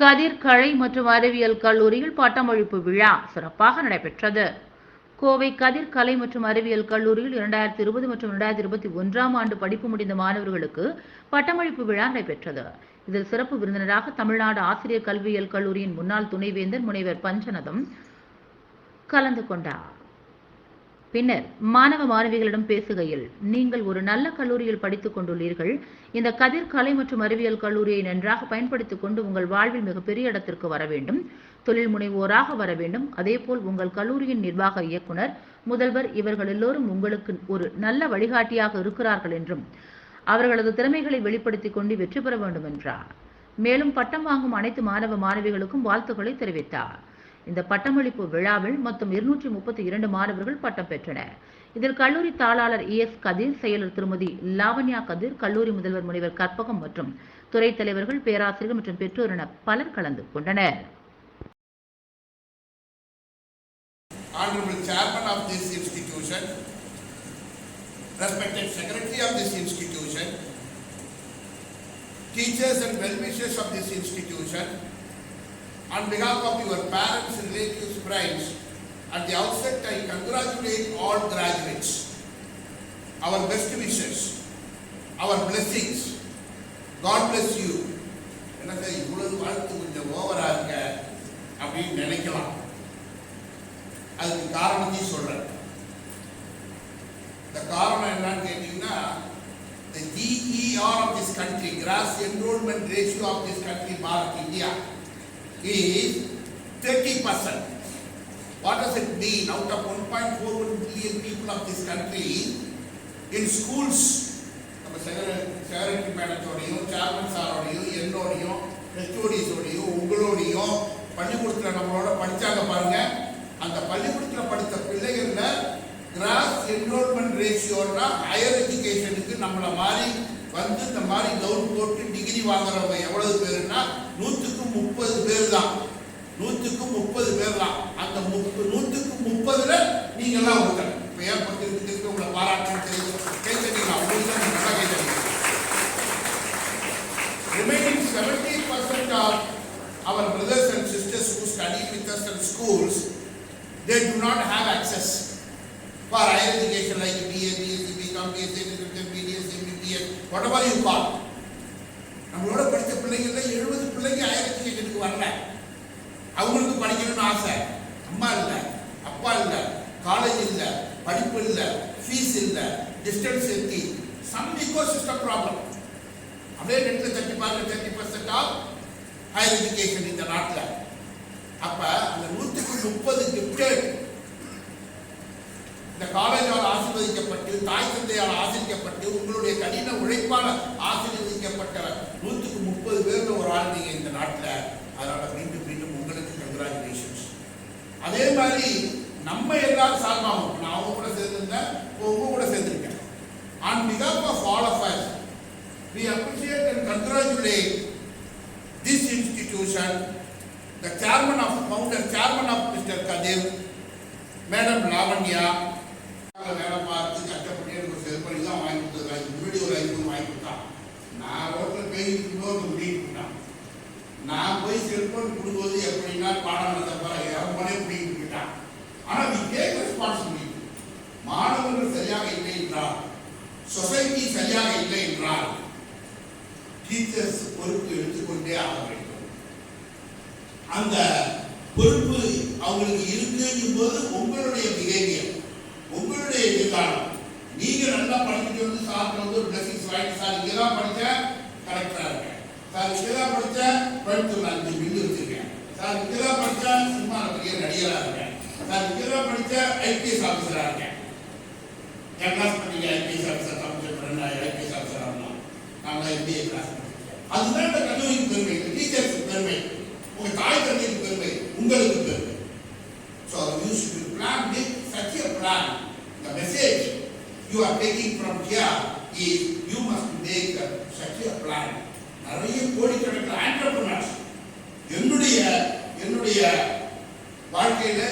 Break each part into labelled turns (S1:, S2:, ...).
S1: கதிர் கலை மற்றும் அறிவியல் கல்லூரியில் பட்டமளிப்பு விழா சிறப்பாக நடைபெற்றது. கோவை கதிர் கலை மற்றும் அறிவியல் கல்லூரியில் இரண்டாயிரத்தி இருபது மற்றும் இரண்டாயிரத்தி இருபத்தி ஒன்றாம் ஆண்டு படிப்பு முடிந்த மாணவர்களுக்கு பட்டமளிப்பு விழா நடைபெற்றது. இதில் சிறப்பு விருந்தினராக தமிழ்நாடு ஆசிரியர் கல்வியியல் கல்லூரியின் முன்னாள் துணைவேந்தர் முனைவர் பஞ்சநதம் கலந்து கொண்டார். பின்னர் மாணவ மாணவிகளிடம் பேசுகையில் நீங்கள் ஒரு நல்ல கல்லூரியில் படித்துக் கொண்டுள்ளீர்கள். இந்த கதிர் கலை மற்றும் அறிவியல் கல்லூரியை நன்றாக பயன்படுத்திக் கொண்டு உங்கள் வாழ்வில் மிகப்பெரிய இடத்திற்கு வர வேண்டும். தொழில் முனைவோராக வர வேண்டும். அதேபோல் உங்கள் கல்லூரியின் நிர்வாக இயக்குனர் முதல்வர் இவர்கள் எல்லோரும் உங்களுக்கு ஒரு நல்ல வழிகாட்டியாக இருக்கிறார்கள் என்றும் அவர்களது திறமைகளை வெளிப்படுத்திக் கொண்டு வெற்றி பெற வேண்டும் என்றார் மேலும் பட்டம் வாங்கும் அனைத்து மாணவ மாணவிகளுக்கும் வாழ்த்துக்களை தெரிவித்தார். இந்த பட்டமளிப்பு விழாவில் மொத்தம் இருநூற்றி முப்பத்தி இரண்டு மாணவர்கள் பட்டம் பெற்றனர். இதில் கல்லூரி தாளாளர் இ. எஸ். கதிர் செயலர் திருமதி லாவண்யா கதிர் கல்லூரி முதல்வர் முனைவர் கற்பகம் மற்றும் துறை தலைவர்கள் பேராசிரியர்கள் மற்றும் பெற்றோர் என பலர் கலந்து கொண்டனர்.
S2: Honorable Chairman of this institution, respected Secretary of this institution, teachers and well-wishers of this institution, on behalf of your parents, relatives, friends, at the outset I congratulate all graduates. Our best wishes, our blessings. God bless you. என்ன sir இவ்வளவு வாழ்த்து கொஞ்சம் ஓவரா இருக்க அப்படின்னு நினைக்கலாம் அதுக்கு காரணத்தையும் சொல்றேன் இந்த காரணம் என்னன்னு கேட்டீங்கன்னா the GER of this country, gross enrollment ratio of this country, Bharat, India, is 30 percent. What does it mean? Out of 1.41 billion people of this country, in schools, நம்ம செக்ரட்டரி மேடத்தோடையும் சேர்மன் சாரோடையும் என்னோடையும் ஹெச்ஓடிஸோடையும் உங்களோடையும் பள்ளிக்கூடத்தில் நம்மளோட படித்தாங்க பாருங்க அந்த பள்ளிக்கூடத்தில் படித்த பிள்ளைகளில் கிராஸ் என்ரோல்மெண்ட் ரேஷியோனா ஹையர் எஜுகேஷனுக்கு நம்மளை மாதிரி வந்து இந்த மாதிரி கவுன் போட்டு டிகிரி வாங்குறவங்க எவ்வளவு பேருன்னா நூற்றுக்கு முப்பது பேர் தான் நூற்றுக்கு முப்பது பேர் தான் அந்த முப்பது நூற்றுக்கு முப்பதுல நீங்கள்லாம் ஒருத்தர் இப்போ ஏன் கொடுத்துருக்கு உங்களை பாராட்டுன்னு தெரியும் கை தட்டிங்களா தான் நல்லா கை remaining seventy percent of our brothers and sisters who study with us and schools they do not have access for higher education like BA BSc BCom BSc BTSc BBS whatever you call நம்மளோட படித்த பிள்ளைங்கள்ல எழுபது பிள்ளைங்க higher எஜுகேஷனுக்கு வரல அவங்களுக்கு படிக்கணும்னு ஆசை அம்மா இல்லை அப்பா இல்லை காலேஜ் இல்லை படிப்பு இல்லை ஃபீஸ் இல்லை டிஸ்டன்ஸ் எத்தி சம் இக்கோ சிஸ்டம் ப்ராப்ளம் அப்படியே நெட்டில் தட்டி பார்க்க thirty percent of higher education இந்த நாட்டில். அப்ப அந்த நூற்றுக்கு முப்பது கிஃப்டட் இந்த காலேஜால் ஆசீர்வதிக்கப்பட்டு தாய் தந்தையால் ஆசிரிக்கப்பட்டு உங்களுடைய கடின உழைப்பால் ஆசீர்வதிக்கப்பட்ட நூற்றுக்கு முப்பது பேர்ல ஒரு ஆள் நீங்கள் இந்த நாட்டில். அதனால் மீண்டும் மீண்டும் உங்களுக்கு கங்க்ராச்சுலேஷன்ஸ் அதே மாதிரி நம்ம எல்லாரும் சார்பாகும் நான் அவங்க கூட சேர்ந்துருந்தேன் உங்க கூட சேர்ந்துருக்கேன். On பிகாப் of all of us we appreciate and congratulate this institution the chairman of founder chairman of mister Kathir madam Lavanya வேலை பார்த்து கஷ்டப்பட்டு எனக்கு ஒரு பண்ணி தான் வாங்கி கொடுத்துருக்காங்க முன்னாடி ஒரு ஐநூறு வாங்கி கொடுத்தான். நான் ரோட்டில் பேசிட்டு இன்னொரு முடிவு நான் போய் அந்த பொறுப்பு அவங்களுக்கு இருக்குங்கும் போது உங்களுடைய பிஹேவியர் உங்களுடைய எதிர்காலம் நீங்க நல்லா படிச்சுட்டு வந்து சார் வந்து ஒரு பிளஸிங்ஸ் வாங்கி சார் இங்கே தான் படித்தேன் கரெக்டாக இருக்கேன். சார் இங்கே தான் படித்தேன் கோயம்புத்தூர்ல அஞ்சு பில்லு வச்சிருக்கேன். சார் இங்கே தான் படித்தேன் சினிமா பெரிய நடிகராக இருக்கேன். சார் இங்கே தான் படித்தேன் ஐபிஎஸ் ஆஃபீஸராக இருக்கேன். என் கிளாஸ் பண்ணீங்க ஐபிஎஸ் ஆஃபீஸர் தமிழ் ஐபிஎஸ் ஆஃபீஸராக ஆகலாம் நாங்கள் எம்பிஏ கிளாஸ் அதுதான் இந்த கல்லூரியின் பெருமை டீச்சர்ஸ் பெருமை. உங்க தாய் தந்தைக்கு பெருமை உங்களுக்கு பெருமை. So use to plan make such a plan the message you are taking from here is you must make such a plan நிறைய கோடிக்கணக்கில் ஆண்டர்பிரினர்ஸ் என்னுடைய என்னுடைய வாழ்க்கையில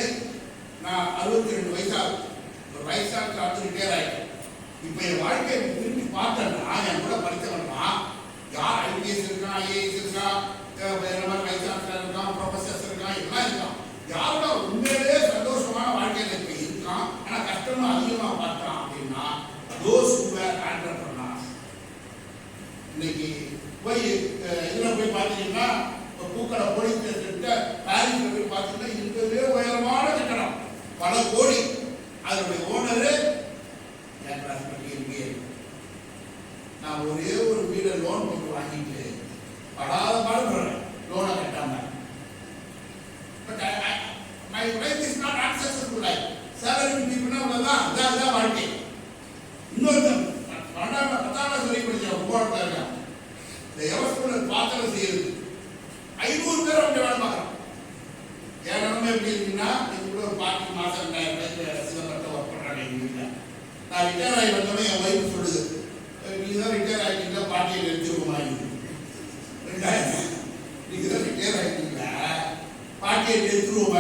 S2: நான் அறுபத்தி ரெண்டு வயசாகும். ஒரு வயசாக அடுத்து ரிட்டையர் ஆகிட்டேன் இப்போ என் வாழ்க்கையை திரும்பி பார்த்தேன்னா என் கூட படித்தவன்னா யார்? ஐபிஎஸ் இருக்கா ஐஏஎஸ் இருக்கா வைஸ் சான்சலர் இருக்கான் ப்ரொஃபசர்ஸ் இருக்கான் எல்லாம் இருக்கான். யாரோட அதுதான் வாழ்க்கை. இன்னொருத்தன் பன்னெண்டாம் பத்தாம் கிளாஸ் வரைக்கும் படிச்ச உபோரத்தில் இருக்கான் இந்த எவஸ்குலர் பாத்திரம் செய்யறது. ஐநூறு பேர் அவங்க வேலை பார்க்குறான். என் நிலைமை எப்படி இருக்குன்னா இது கூட ஒரு பாட்டி மாதம் ரெண்டாயிரம் ரூபாய்க்கு சிதம்பரத்தை ஒர்க் பண்ணுறாங்க எங்கள் வீட்டில் நான் ரிட்டையர் ஆகி வந்தோடனே என் ஒய்ஃப் சொல்லுது நீங்கள் தான் ரிட்டையர் ஆகிட்டீங்க பாட்டியை நிறுத்திருக்குமா ரெண்டாயிரம் நீங்கள் தான் ரிட்டையர் ஆகிட்டீங்களா பாட்டியை நிறுத்திருவோம்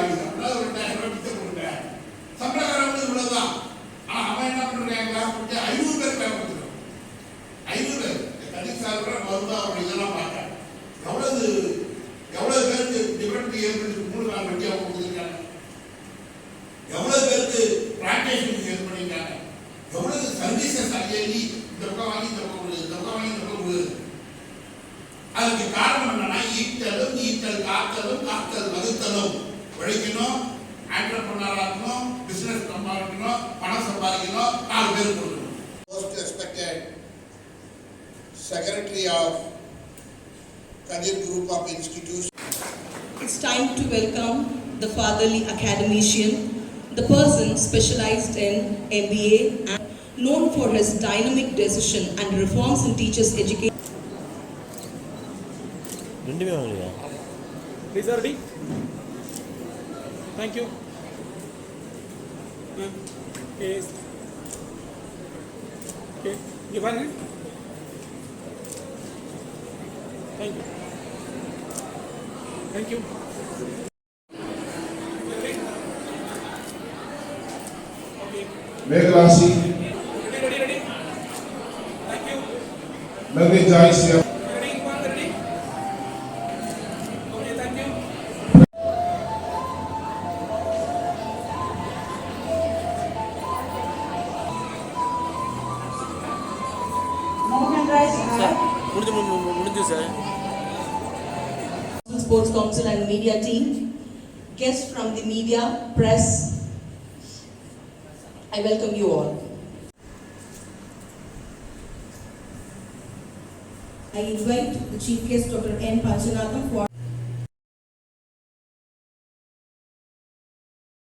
S2: ஆண்டர்பனர் ஆகணும் பிசினஸ் சம்பாதிக்கணும் பணம் சம்பாதிக்கணும் நாலு பேர் கொடுக்கணும் most respected secretary of Kathir group of institution
S3: It's time to welcome the fatherly academician, the person specialized in MBA and known for his dynamic decision and reforms in teachers' education.
S4: ரெண்டுமே வாங்கலையா
S5: Please are ready? is okay, given it. Thank you. Thank you. मेघ राशि मैं भी
S4: ज़ाहिर முடிஞ்சு மு- மு- முடிஞ்சு sir
S3: Sports Council and media team, guests from the media, press, I welcome you all.
S6: I invite the Chief Guest Dr. N. Panchanatham for